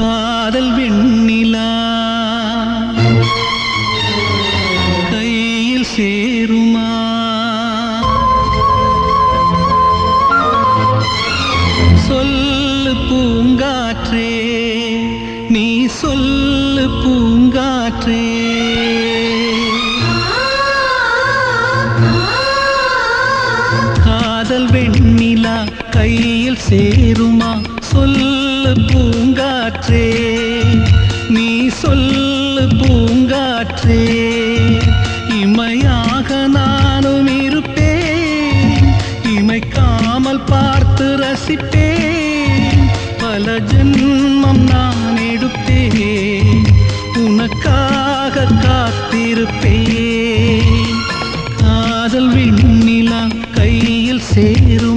காதல் வெண்ணிலா. கையில் சேருமா. சொல்லு பூங்காற்றே நீ சொல்லு பூங்காற்றே. காதல் வெண்ணிலா கையில் சேருமா. சொல்லு காற்றே நீ சொல்லு பூங்காற்றே. இமையாக நானும் இருப்பேன் இமைக்காமல் பார்த்து ரசிப்பேன். பல ஜென்மம் நான் எடுப்பேன் உனக்காக காத்திருப்பேன். காதல் விண்ணிலா கையில் சேரும்.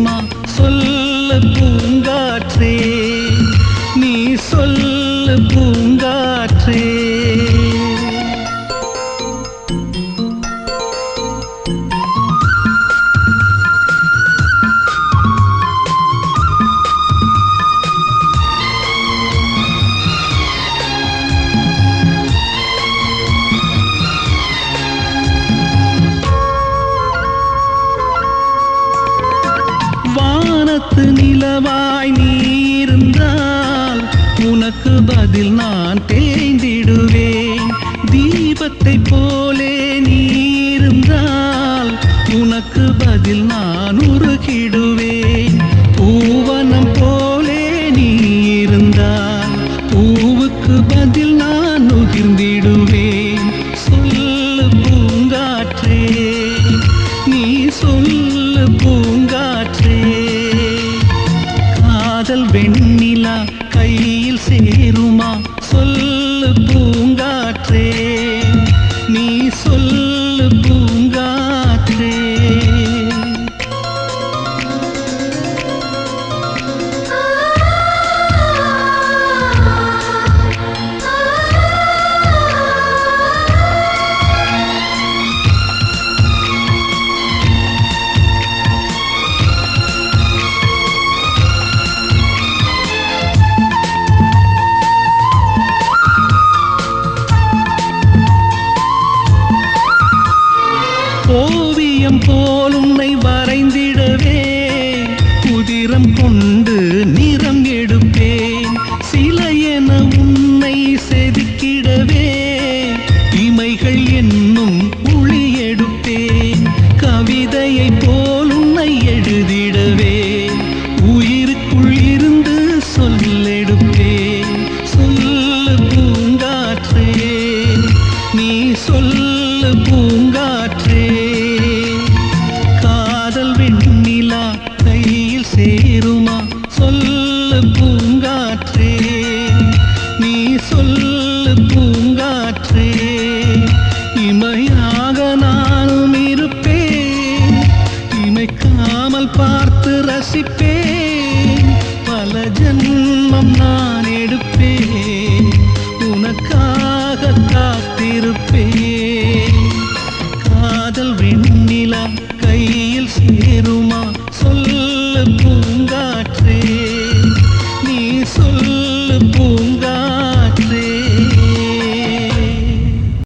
வானத்து நிலவாய் நீ இருந்தால் உனக்கு பதில் நான் தே சொல்லு போல் உன்னை வரைந்திடவே. உதிரம் கொண்டு நிறம் எடுப்பேன். சிலை என உன்னை செதுக்கிடவே. ஜென்மம் நான்